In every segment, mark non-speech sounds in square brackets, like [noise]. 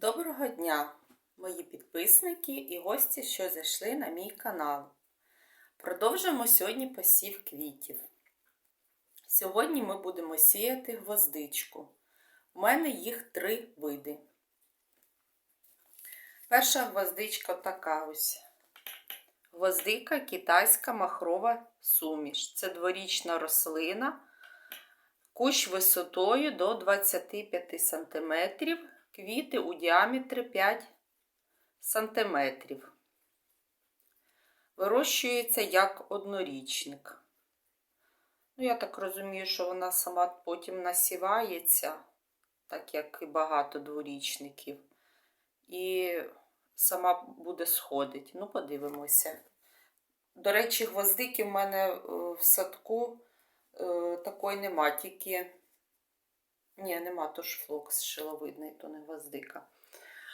Доброго дня, мої підписники і гості, що зайшли на мій канал. Продовжуємо сьогодні посів квітів. Сьогодні ми будемо сіяти гвоздичку. У мене їх три види. Перша гвоздичка така ось. Гвоздика китайська махрова суміш. Це дворічна рослина, кущ висотою до 25 см, квіти у діаметрі 5 см. Вирощується як однорічник. Ну, я так розумію, що вона сама потім насівається, так як і багато дворічників. І сама буде сходити. Ну, подивимося. До речі, гвоздики в мене в садку е, такої нема, тільки. Ні, нема, то ж флокс шиловидний, то не гвоздика.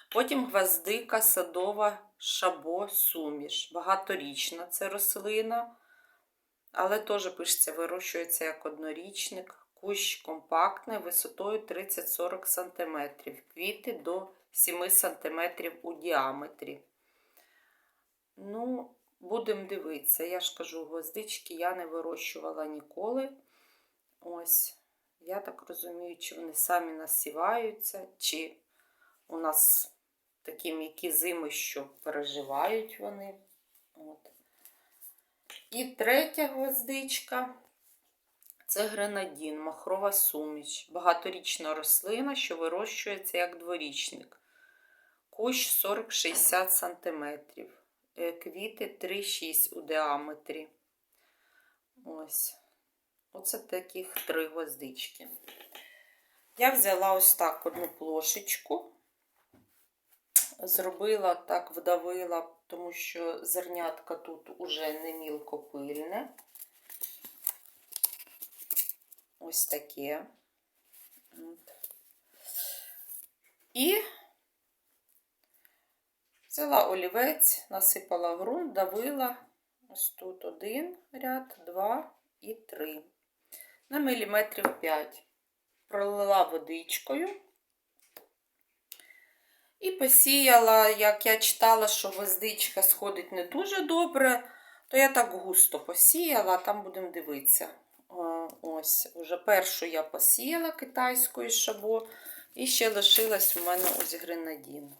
Потім гвоздика садова шабо суміш. Багаторічна це рослина, але теж пишеться, вирощується як однорічник. Кущ компактний, висотою 30-40 см. Квіти до 7 см у діаметрі. Ну, будемо дивитися. Я ж кажу, гвоздички я не вирощувала ніколи. Ось. Я так розумію, чи вони самі насіваються, чи у нас такі м'які зими, що переживають вони. От. І третя гвоздичка це гренадін, махрова суміч. Багаторічна рослина, що вирощується як дворічник. Кущ 40-60 см. Квіти 3-6 у діаметрі. Ось. Оце таких три гвоздички. Я взяла ось так одну плошечку, зробила так, вдавила, тому що зернятка тут уже не мілкопильне. Ось таке. І взяла олівець, насипала ґрунт, давила. Ось тут один ряд, два і три на міліметрів 5. Пролила водичкою і посіяла, як я читала, що гвоздичка сходить не дуже добре, то я так густо посіяла, там будемо дивитися. Ось, вже першу я посіяла китайською шабо, і ще лишилась у мене ось гренадін.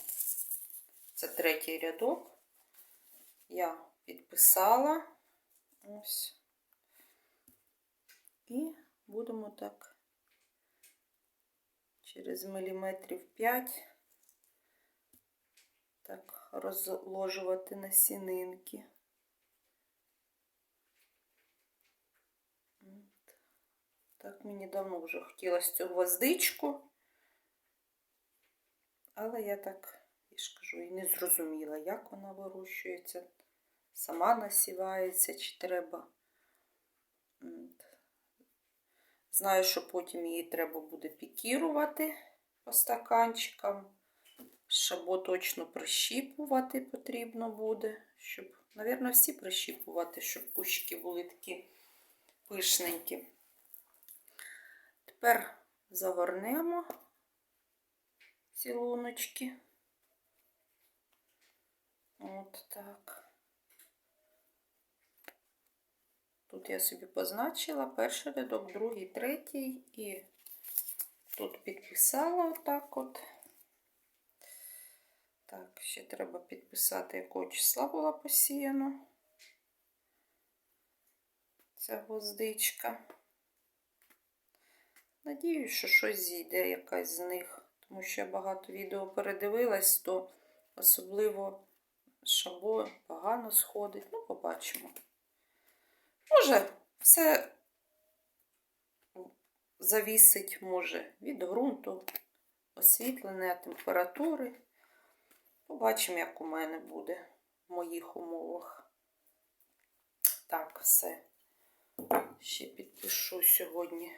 Це третій рядок. Я підписала. Ось. І будемо так через міліметрів 5 так розложувати насінинки. Так, мені давно вже хотілося цю гвоздичку, але я так, я ж кажу, і не зрозуміла, як вона вирощується, сама насівається, чи треба. Знаю, що потім її треба буде пікірувати по стаканчикам. Шабо точно прищіпувати потрібно буде, щоб, мабуть, всі прищіпувати, щоб кущики були такі пишненькі. Тепер загорнемо ці луночки. От так. Тут я собі позначила перший рядок, другий, третій, і тут підписала отак от. Так, ще треба підписати, якого числа була посіяна. Ця гвоздичка. Надіюсь, що щось зійде якась з них, тому що я багато відео передивилась, то особливо шабо погано сходить. Ну, побачимо. Може, все завісить, може, від ґрунту, освітлення, температури. Побачимо, як у мене буде в моїх умовах. Так, все. Ще підпишу сьогодні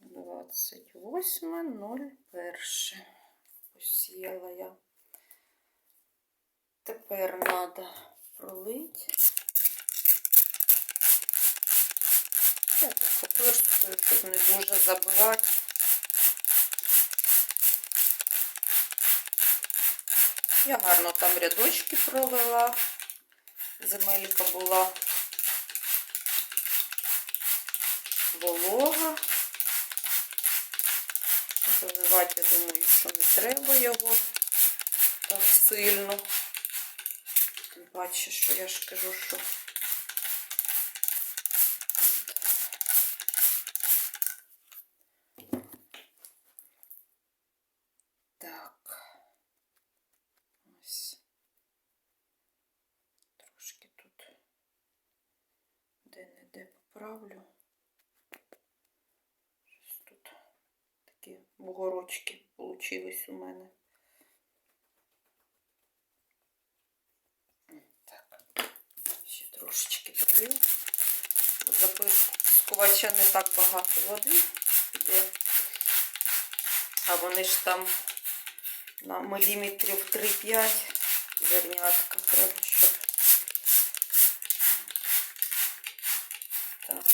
28.01. Посіяла я. Тепер треба пролити. Я так поплескую, щоб не дуже забивати. Я гарно там рядочки провела. Земелька була волога. Заливати, я думаю, що не треба його так сильно. Тим що я ж кажу, що так. Ось. Трошки тут де-не-де поправлю. Щось тут такі бугорочки получились у мене. Так, ще трошечки пролив. Бо Запискувача не так багато води піде. А вони ж там на міліметрів 3-5 зернятка. Треба, щоб... Так.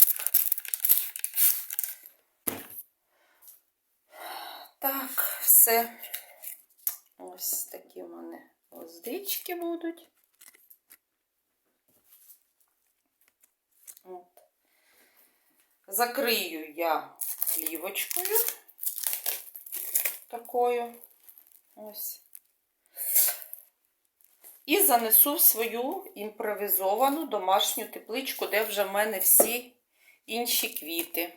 Так, все. Ось такі в мене гвоздички будуть. От. Закрию я плівочкою такою. Ось. І занесу в свою імпровізовану домашню тепличку, де вже в мене всі інші квіти.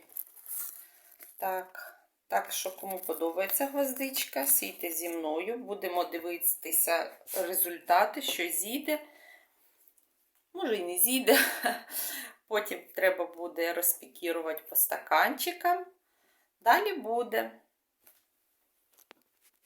Так, так що кому подобається гвоздичка, сійте зі мною. Будемо дивитися результати, що зійде. Може і не зійде. [laughs] Потім треба буде розпікірувати по стаканчикам. Далі буде.